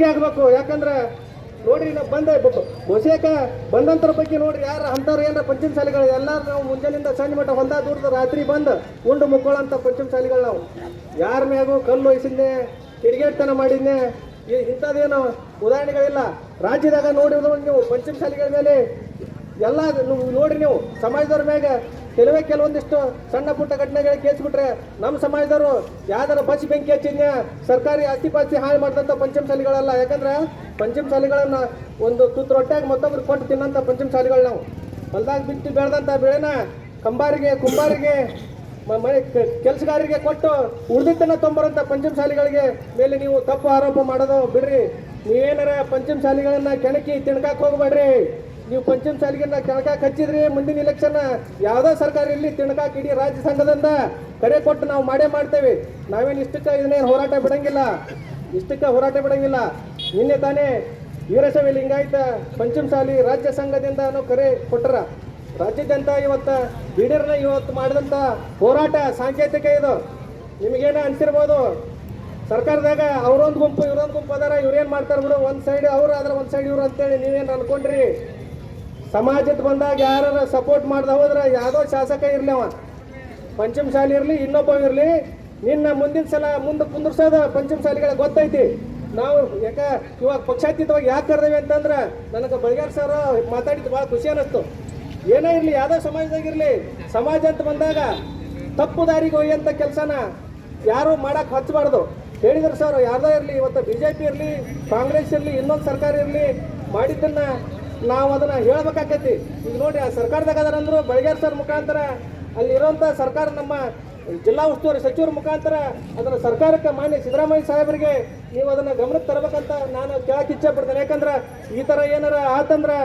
ಯಾಕಂದ್ರೆ ನೋಡ್ರಿ ನಾವು ಬಂದ ಹೊಸೇಕ ಬಂದಂತರ ಬಗ್ಗೆ ನೋಡ್ರಿ, ಯಾರು ಅಂಥವ್ರು ಏನಾರ ಪಂಚಮ ಶಾಲೆಗಳು, ಎಲ್ಲಾರು ನಾವು ಮುಂಜಾನೆಯಿಂದ ಸಂಜೆ ಮಟ್ಟ ಹೊಂದ ದೂರದ ರಾತ್ರಿ ಬಂದು ಉಂಡು ಮುಕ್ಕೊಳ್ಳೋಂಥ ಪಂಚಮ ಶಾಲೆಗಳು ನಾವು. ಯಾರ ಮ್ಯಾಗು ಕಲ್ಲು ವಹಿಸಿದ್ನೆ ಕಿಡಿಗೇಡ್ತನ ಮಾಡಿದ್ನೆ, ಈ- ಇಂಥದ್ದೇನು ಉದಾಹರಣೆಗಳಿಲ್ಲ. ರಾಜ್ಯದಾಗ ನೋಡಿರೋದು ನೀವು ಪಂಚಮ ಶಾಲೆಗಳ ಮೇಲೆ ಎಲ್ಲ ನೋಡ್ರಿ ನೀವು, ಸಮಾಜದವ್ರ ಮ್ಯಾಗ ಕೆಲವೇ ಕೆಲವೊಂದಿಷ್ಟು ಸಣ್ಣ ಪುಟ್ಟ ಘಟನೆಗಳು ಕೇಳಿಸ್ಬಿಟ್ರೆ ನಮ್ಮ ಸಮಾಜದವರು ಯಾವ್ದಾರ ಬಸ್ ಬೆಂಕಿ ಹಚ್ಚಿದ್ನ ಸರ್ಕಾರಿ ಆಸ್ತಿ ಪಾಸ್ತಿ ಹಾಳು ಮಾಡಿದಂಥ ಪಂಚಮ ಶಾಲೆಗಳಲ್ಲ ಯಾಕಂದ್ರೆ ಪಂಚಮ ಶಾಲೆಗಳನ್ನ ಒಂದು ತುತ್ತು ರೊಟ್ಟಾಗಿ ಮತ್ತೊಬ್ರು ಕೊಟ್ಟು ತಿನ್ನಂಥ ಪಂಚಮ ಶಾಲೆಗಳು ನಾವು. ಹೊಲ್ದಾಗ ಬಿಟ್ಟು ಬೆಳೆದಂಥ ಬೆಳೆನ ಕಂಬಾರಿಗೆ, ಕುಂಬಾರಿಗೆ ಮನೆ ಕೆಲಸಗಾರರಿಗೆ ಕೊಟ್ಟು ಉಳಿದಿದ್ದನ್ನ ತೊಂಬರಂಥ ಪಂಚಮ ಶಾಲೆಗಳಿಗೆ ಮೇಲೆ ನೀವು ತಪ್ಪು ಆರೋಪ ಮಾಡೋದು ಬಿಡ್ರಿ. ನೀವೇನಾರ ಪಂಚಮ ಶಾಲೆಗಳನ್ನ ಕೆಣಕಿ ತಿಣ್ಕಾಕ್ ಹೋಗ್ಬೇಡ್ರಿ. ನೀವು ಪಂಚಮ ಶಾಲೆಗನ್ನ ಕೆಣಕಾಕ್ ಹಚ್ಚಿದ್ರಿ, ಮುಂದಿನ ಇಲೆಕ್ಷನ್ ಯಾವ್ದೋ ಸರ್ಕಾರ ಇಲ್ಲಿ ತಿಣಕಾಕ್ ಇಡೀ ರಾಜ್ಯ ಸಂಘದಿಂದ ಕರೆ ಕೊಟ್ಟು ನಾವು ಮಾಡೇ ಮಾಡ್ತೇವೆ. ನಾವೇನು ಇಷ್ಟಕ್ಕೆ ಇದನ್ನೇನು ಹೋರಾಟ ಬಿಡಂಗಿಲ್ಲ. ಇಷ್ಟಕ್ಕೆ ಹೋರಾಟ ಬಿಡಂಗಿಲ್ಲ. ನಿನ್ನೆ ತಾನೇ ವೀರಶೈವ ಲಿಂಗಾಯತ ಪಂಚಮ ಸಾಲಿ ರಾಜ್ಯ ಸಂಘದಿಂದ ಕರೆ ಕೊಟ್ಟರ ರಾಜ್ಯಾದ್ಯಂತ ಇವತ್ತು ಬೀಡರ್ನ ಇವತ್ತು ಮಾಡಿದಂಥ ಹೋರಾಟ ಸಾಂಕೇತಿಕ ಇದು. ನಿಮಗೇನ ಅನ್ಸಿರ್ಬೋದು? ಸರ್ಕಾರದಾಗ ಅವ್ರೊಂದು ಗುಂಪು, ಇವ್ರೊಂದು ಗುಂಪು ಅದಾರ, ಇವ್ರೇನ್ ಮಾಡ್ತಾರೆ ಬಿಡು, ಒಂದು ಸೈಡ್ ಅವ್ರು ಆದ್ರೆ ಒಂದು ಸೈಡ್ ಇವ್ರು ಅಂತೇಳಿ ನೀವೇನು ಅನ್ಕೊಂಡ್ರಿ? ಸಮಾಜದ ಬಂದಾಗ ಯಾರ ಸಪೋರ್ಟ್ ಮಾಡ್ದ ಹೋದ್ರೆ ಯಾವುದೋ ಶಾಸಕ ಇರ್ಲಿ ಅವ. ಪಂಚಮ ಶಾಲೆ ಇರಲಿ, ಇನ್ನೊಬ್ಬ ಇರಲಿ, ನಿನ್ನ ಮುಂದಿನ ಸಲ ಮುಂದೆ ಕುಂದ್ರಸೋದ ಪಂಚಮ ಶಾಲೆಗಳ ಗೊತ್ತೈತಿ. ನಾವು ಯಾಕ ಇವಾಗ ಪಕ್ಷಾತೀತವಾಗಿ ಯಾಕೆ ಕರೆದೇವೆ ಅಂತಂದ್ರೆ ನನಗೆ ಬಳಿಗಾರ್ ಸರ್ ಮಾತಾಡಿದ್ದು ಭಾಳ ಖುಷಿ ಅನ್ನಿಸ್ತು ಏನೇ ಇರಲಿ, ಯಾವುದೋ ಸಮಾಜದಾಗ ಇರಲಿ, ಸಮಾಜ ಅಂತ ಬಂದಾಗ ತಪ್ಪು ದಾರಿಗೆ ಒಯ್ಯಂಥ ಕೆಲಸನ ಯಾರು ಮಾಡಕ್ಕೆ ಹಚ್ಚಬಾರ್ದು. ಹೇಳಿದ್ರು ಸರ್, ಯಾರ್ದೋ ಇರಲಿ, ಇವತ್ತು ಬಿ ಜೆ ಪಿ ಇರಲಿ, ಕಾಂಗ್ರೆಸ್ ಇರಲಿ, ಇನ್ನೊಂದು ಸರ್ಕಾರ ಇರಲಿ, ಮಾಡಿದ್ದನ್ನ ನಾವು ಅದನ್ನ ಹೇಳ್ಬೇಕಾಕೈತಿ. ಈಗ ನೋಡಿ ಆ ಸರ್ಕಾರದಾಗ ಅದಾರ ಅಂದ್ರು ಬಳಿಗಾರ್ ಸರ್ ಮುಖಾಂತರ ಅಲ್ಲಿ ಇರುವಂತ ಸರ್ಕಾರ ನಮ್ಮ ಜಿಲ್ಲಾ ಉಸ್ತುವಾರಿ ಸಚಿವರ ಮುಖಾಂತರ ಅದನ್ನು ಸರ್ಕಾರಕ್ಕೆ ಮಾನ್ಯ ಸಿದ್ದರಾಮಯ್ಯ ಸಾಹೇಬರಿಗೆ ನೀವು ಅದನ್ನ ಗಮನಕ್ಕೆ ತರಬೇಕಂತ ನಾನು ಕೇಳಕ್ಕೆ ಇಚ್ಛೆ ಪಡ್ತೇನೆ. ಯಾಕಂದ್ರೆ ಈ ತರ ಏನಾರ ಆತಂದ್ರೆ